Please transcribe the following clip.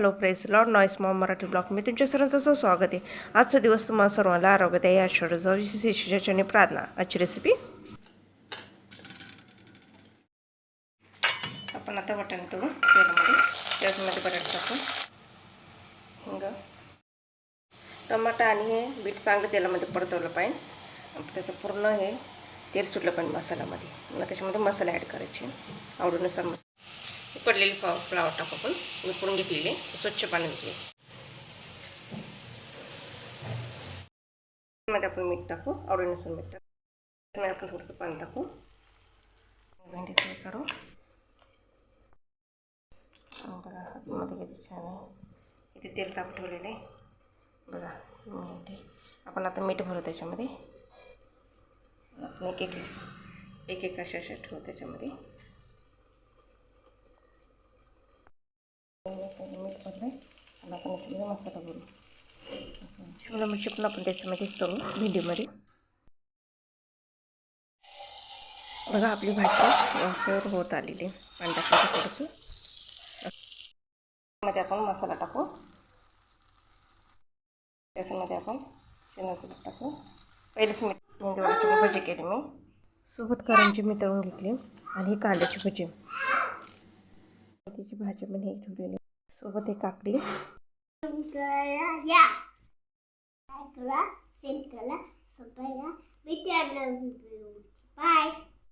Hello friends Lord noise mom Marathi blog मी तुमच्या सर्वांचं स्वागत आहे. आजचा दिवस तुम्हाला सर्वांना आरोग्यदायी आश्चर्य विशेषाची प्रार्थना. आजची रेसिपी आपण आता वाटाणे तळू तेलामध्ये त्याच्यामध्ये बटाट टाकू हिंग टमाटा आणि हे बीट चांगलं तेलामध्ये परतवलं पाहिजे. त्याचं पूर्ण हे तेल सुटलं पाहिजे मसाल्यामध्ये. मला त्याच्यामध्ये मसाला ॲड करायचे. आवडीनुसार मसाला. उकडलेली फ्लाव फ्लावर टाकू आपण उकडून घेतलेले स्वच्छ पाण्यात घेतले मध्ये आपण मीठ टाकू आवडीनुसार मीठ टाकू त्यामध्ये आपण थोडंसं पाणी टाकू भेंडीचं हे काढू बघा हातमध्ये किती छान आहे इथे तेल टाकून ठेवलेलं आहे बघा भेंडी आपण आता मीठ भरू त्याच्यामध्ये आपण एक एक एक एक अशा अशा ठेवू त्याच्यामध्ये मीठ भरलं आणि आपण याच्यामध्ये मसाला भरू शिमला मिरची पण आपण त्याच्यामध्येच करू भेंडीमध्ये बघा आपली भाजी वाफेवर होत आलेली. पाणी टाकायचं थोडंसं मध्ये आपण मसाला टाकू. त्याच्यामध्ये आपण शेणाचं टाकू. पहिलेच मी मेंदूवड्याची भजी केली मी. सोबत करंजी मी तळून घेतली आणि कांद्याची भजी. त्याची भाजी पण हे ठेवलेली सोबत एक काकडी या बाय